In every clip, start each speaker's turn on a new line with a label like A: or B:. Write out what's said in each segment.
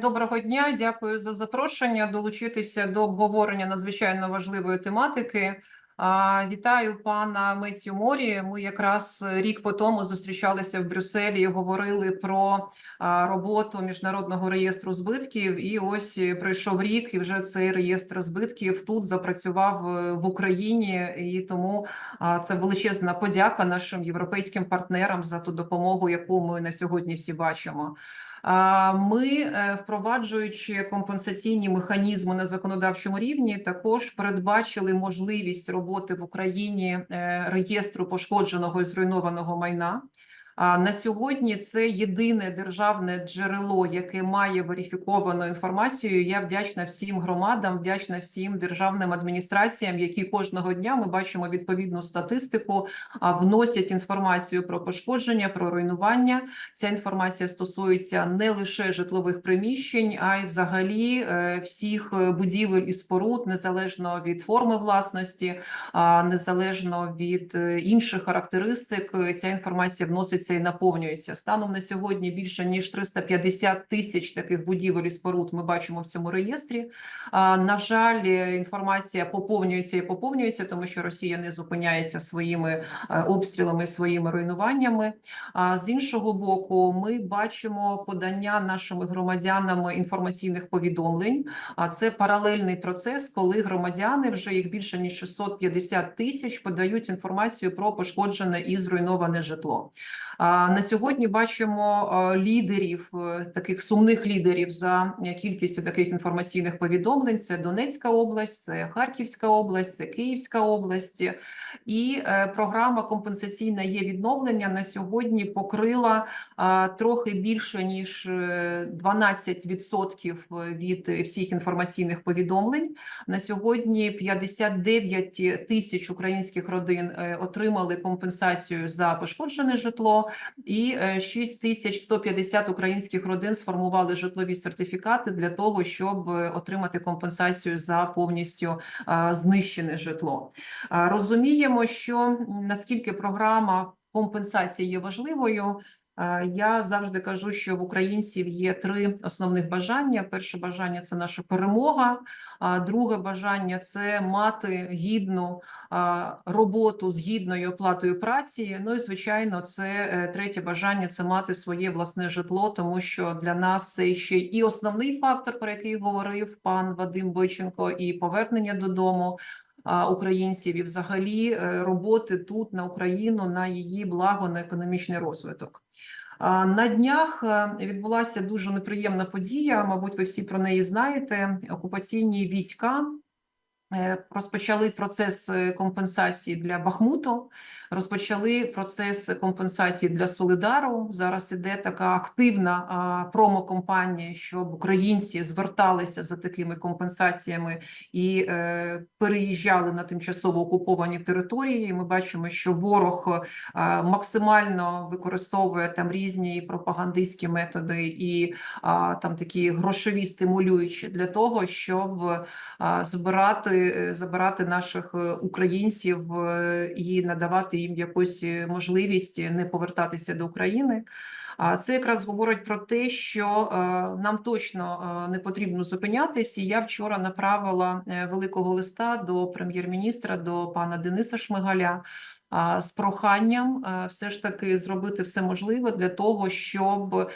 A: Доброго дня, дякую за запрошення долучитися до обговорення надзвичайно важливої тематики. Вітаю пана Мецю Морі. Ми якраз рік по тому зустрічалися в Брюсселі і говорили про роботу міжнародного реєстру збитків. І ось пройшов рік, і вже цей реєстр збитків тут запрацював е, в Україні. І тому це величезна подяка нашим європейським партнерам за ту допомогу, яку ми на сьогодні всі бачимо. Ми, е, впроваджуючи компенсаційні механізми на законодавчому рівні, також передбачили можливість роботи в Україні е, реєстру пошкодженого і зруйнованого майна. На сьогодні це єдине державне джерело, яке має верифіковану інформацію. Я вдячна всім громадам, вдячна всім державним адміністраціям, які кожного дня ми бачимо відповідну статистику, вносять інформацію про пошкодження, про руйнування. Ця інформація стосується не лише житлових приміщень, а й взагалі е, всіх будівель і споруд, незалежно від форми власності, незалежно від е, інших характеристик. Ця інформація вноситься і наповнюється. Станом на сьогодні більше ніж 350 тисяч таких будівель і споруд ми бачимо в цьому реєстрі. На жаль, інформація поповнюється і поповнюється, тому що Росія не зупиняється своїми е, обстрілами, своїми руйнуваннями. А з іншого боку, ми бачимо подання нашими громадянами інформаційних повідомлень. А це паралельний процес, коли громадяни вже їх більше ніж 650 тисяч подають інформацію про пошкоджене і зруйноване житло. На сьогодні бачимо лідерів, е, таких сумних лідерів за е, кількістю таких інформаційних повідомлень. Це Донецька область, це Харківська область, це Київська область. І е, програма компенсаційна є відновлення на сьогодні покрила трохи більше ніж е, 12% від всіх інформаційних повідомлень. На сьогодні 59 тисяч українських родин отримали компенсацію за пошкоджене житло, і е, 6150 українських родин сформували житлові сертифікати для того, щоб е, отримати компенсацію за повністю знищене житло. Розуміємо, що наскільки програма компенсації є важливою. Е, Я завжди кажу, що в українців є три основних бажання. Перше бажання це наша перемога. Друге бажання це мати гідну роботу з гідною оплатою праці. Ну і звичайно, це е, третє бажання це мати своє власне житло, тому що для нас це ще і основний фактор, про який говорив пан Вадим Бойченко, і повернення додому українців, і взагалі е, роботи тут на Україну на її благо на економічний розвиток. На днях е, відбулася дуже неприємна подія. Мабуть, ви всі про неї знаєте. Окупаційні війська розпочали процес е, компенсації для Бахмуту, розпочали процес компенсації для Солидару. Зараз іде така активна промокомпанія, щоб українці зверталися за такими компенсаціями і е, переїжджали на тимчасово окуповані території. Ми бачимо, що ворог а, максимально використовує там різні пропагандистські методи і там такі грошові стимулюючі для того, щоб збирати, е, забирати наших е, українців е, і надавати їм якусь можливість не повертатися до України. А це якраз говорить про те, що нам точно не потрібно зупинятись. І я вчора направила великого листа до прем'єр-міністра, до пана Дениса Шмигаля. З проханням е, все ж таки зробити все можливе для того, щоб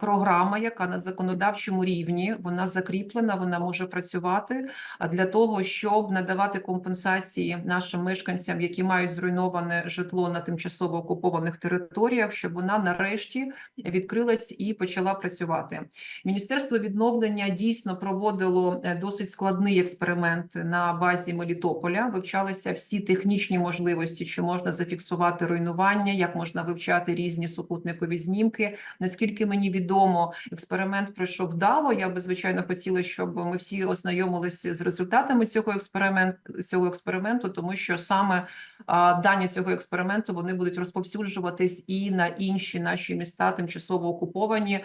A: програма, яка на законодавчому рівні вона закріплена, вона може працювати для того, щоб надавати компенсації нашим мешканцям, які мають зруйноване житло на тимчасово окупованих територіях, щоб вона нарешті відкрилась і почала працювати. Міністерство відновлення дійсно проводило е, досить складний експеримент на базі Мелітополя. Вивчалися всі технічні можливості, чи можна зафіксувати руйнування, як можна вивчати різні супутникові знімки. Наскільки мені відомо, експеримент пройшов вдало. Я би звичайно хотіла, щоб ми всі ознайомилися з результатами цього експерименту, цього експерименту, тому що саме а, дані цього експерименту вони будуть розповсюджуватись і на інші наші міста, тимчасово окуповані,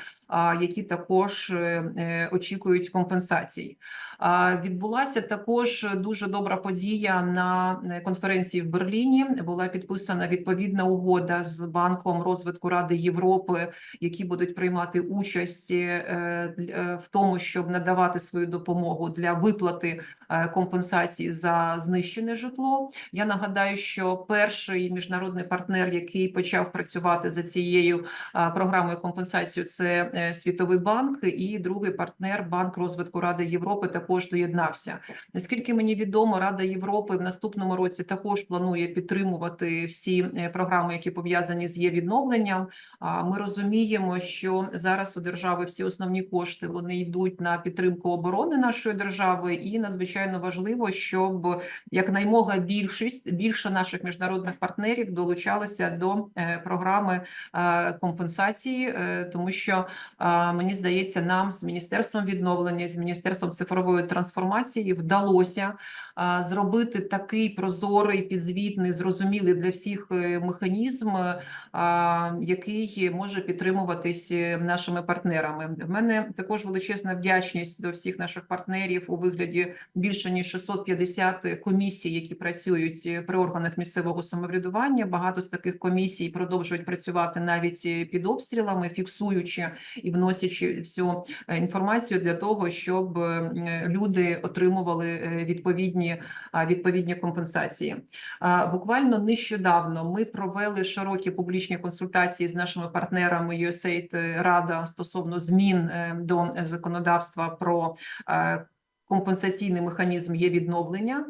A: які також е, е, очікують компенсацій. Відбулася також дуже добра подія на е, конференції в Берліні. Була підписана відповідна угода з Банком розвитку Ради Європи, які будуть приймати участь в тому, щоб надавати свою допомогу для виплати компенсації за знищене житло. Я нагадаю, що перший міжнародний партнер, який почав працювати за цією програмою компенсації, це Світовий банк, і другий партнер Банк розвитку Ради Європи також доєднався. Наскільки мені відомо, Рада Європи в наступному році також планує підтримувати всі е, програми, які пов'язані з є відновленням. Ми розуміємо, що зараз у держави всі основні кошти вони йдуть на підтримку оборони нашої держави, і надзвичайно важливо, щоб якнаймога більшість більше наших міжнародних партнерів долучалися до е, програми е, компенсації, е, тому що е, мені здається, нам з міністерством відновлення, з міністерством цифрової трансформації вдалося зробити такий прозорий, підзвітний, зрозумілий для всіх е, механізм, е, який може підтримуватись е, нашими партнерами. В мене також величезна вдячність до всіх наших партнерів у вигляді більше ніж 650 комісій, які працюють при органах місцевого самоврядування. Багато з таких комісій продовжують працювати навіть під обстрілами, фіксуючи і вносячи всю інформацію для того, щоб люди отримували е, відповідні відповідні компенсації. Буквально нещодавно ми провели широкі публічні консультації з нашими партнерами USAID Рада стосовно змін е, до законодавства про е, компенсаційний механізм є відновлення.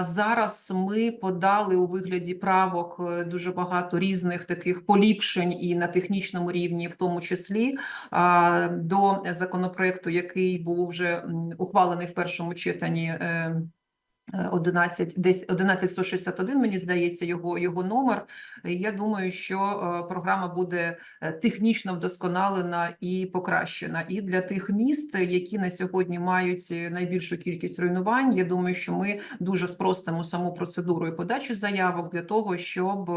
A: Зараз ми подали у вигляді правок е, дуже багато різних таких поліпшень і на технічному рівні, в тому числі до законопроекту, який був вже ухвалений в першому читанні. Е, е, 11, десь 11161, мені здається, його, його номер. Я думаю, що е, програма буде е, технічно вдосконалена і покращена. І для тих міст, які на сьогодні мають найбільшу кількість руйнувань, я думаю, що ми дуже спростимо саму процедуру і подачу заявок для того, щоб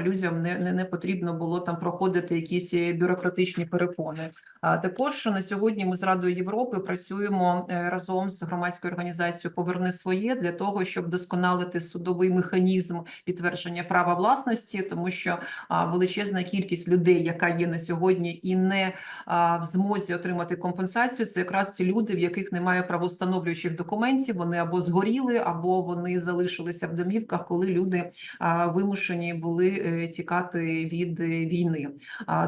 A: людям не, не, не потрібно було там проходити якісь бюрократичні перепони. А також на сьогодні ми з Радою Європи працюємо разом з громадською організацією Поверни своє для того, щоб досконалити судовий механізм підтвердження права власності, тому що величезна кількість людей, яка є на сьогодні, і не в змозі отримати компенсацію, це якраз ті люди, в яких немає правоустановлюючих документів. Вони або згоріли, або вони залишилися в домівках, коли люди вимушені були е, тікати від е, війни.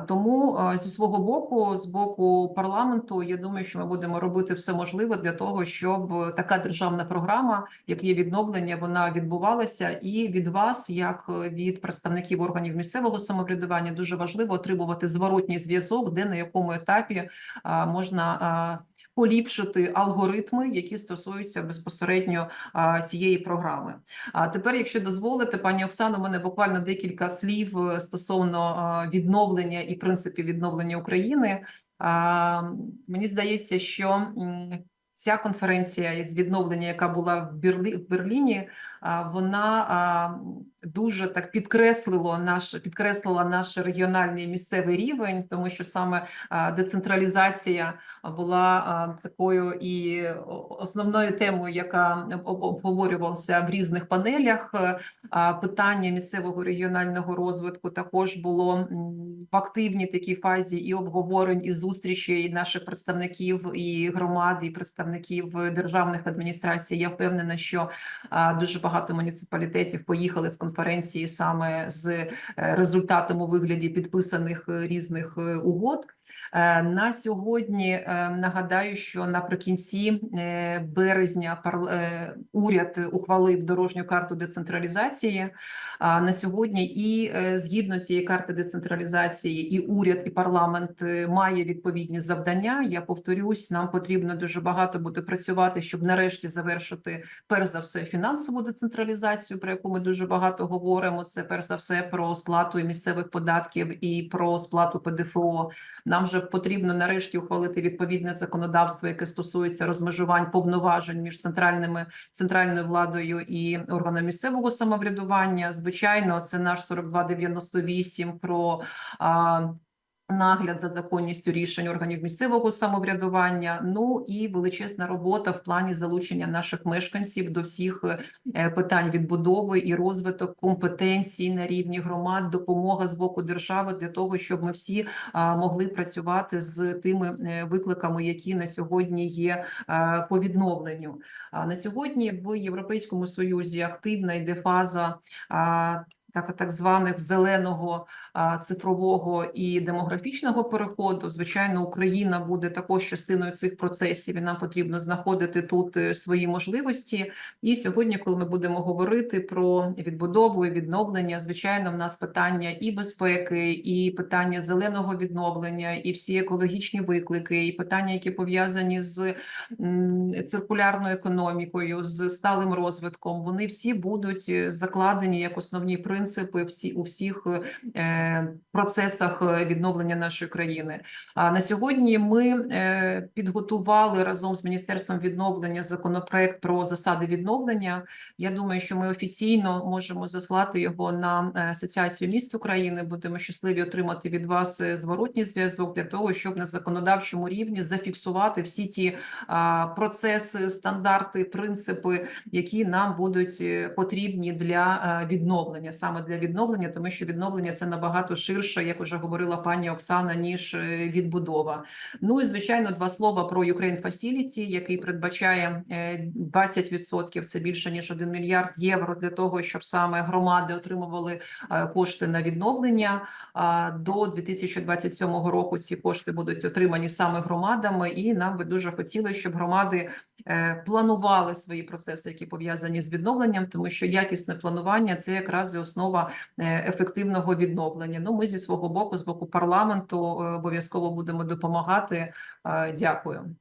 A: Тому зі свого боку, з боку парламенту, я думаю, що ми будемо робити все можливе для того, щоб така державна програма, як є відновлення, вона відбувалася. І від вас, як від представників органів місцевого самоврядування, дуже важливо отримувати зворотній зв'язок, де на якому етапі а, можна. а, Поліпшити алгоритми, які стосуються безпосередньо а, цієї програми. А тепер, якщо дозволите, пані Оксано, у мене буквально декілька слів е, стосовно а, відновлення і принципів відновлення України. А, Мені здається, що ця конференція із відновлення, яка була в Берлі Берліні, вона дуже так підкреслило наш підкреслила наш регіональний місцевий рівень, тому що саме децентралізація була такою і основною темою, яка обговорювалася в різних панелях. Питання місцевого регіонального розвитку також було в активній такій фазі і обговорень, і зустрічей наших представників і громад, і представників державних адміністрацій. Я впевнена, що дуже багато муніципалітетів поїхали з конференції саме з е, результатом у вигляді підписаних е, різних е, угод. Е, На сьогодні е, нагадаю, що наприкінці е, березня е, уряд ухвалив дорожню карту децентралізації. На сьогодні, і е, згідно цієї карти децентралізації, і уряд, і парламент має відповідні завдання. Я повторюсь, нам потрібно дуже багато буде працювати, щоб нарешті завершити перш за все фінансову децентралізацію, про яку ми дуже багато говоримо. Це перш за все про сплату місцевих податків і про сплату ПДФО. Нам же потрібно нарешті ухвалити відповідне законодавство, яке стосується розмежувань повноважень між центральними центральною владою і органами місцевого самоврядування. Звичайно, це наш 4298 про а, нагляд за законністю рішень органів місцевого самоврядування. Ну і величезна робота в плані залучення наших мешканців до всіх е, питань відбудови і розвиток компетенцій на рівні громад, допомога з боку держави для того, щоб ми всі могли працювати з тими е, викликами, які на сьогодні є е, по відновленню. На сьогодні в Європейському Союзі активна йде фаза так, так званих зеленого цифрового і демографічного переходу. Звичайно, Україна буде також частиною цих процесів, і нам потрібно знаходити тут е, свої можливості. І сьогодні, коли ми будемо говорити про відбудову і відновлення, звичайно, в нас питання і безпеки, і питання зеленого відновлення, і всі екологічні виклики, і питання, які пов'язані з циркулярною економікою, з сталим розвитком. Вони всі будуть е, закладені як основні принципи всі у всіх е, процесах е, відновлення нашої країни. А на сьогодні ми е, підготували разом з міністерством відновлення законопроект про засади відновлення. Я думаю, що ми офіційно можемо заслати його на асоціацію міст України. Будемо щасливі отримати від вас зворотній зв'язок для того, щоб на законодавчому рівні зафіксувати всі ті процеси, стандарти, принципи, які нам будуть потрібні для відновлення, для відновлення, тому що відновлення це набагато ширше, як уже говорила пані Оксана, ніж е, відбудова. Ну і звичайно, два слова про Ukraine Facility, який передбачає е, 20%, це більше ніж 1 мільярд євро для того, щоб саме громади отримували е, кошти на відновлення. До 2027 року ці кошти будуть отримані саме громадами, і нам би дуже хотілося, щоб громади е, планували свої процеси, які пов'язані з відновленням, тому що якісне планування це якраз і основа е, ефективного відновлення. Ну, ми зі свого боку, з боку парламенту, е, обов'язково будемо допомагати. Е, Дякую.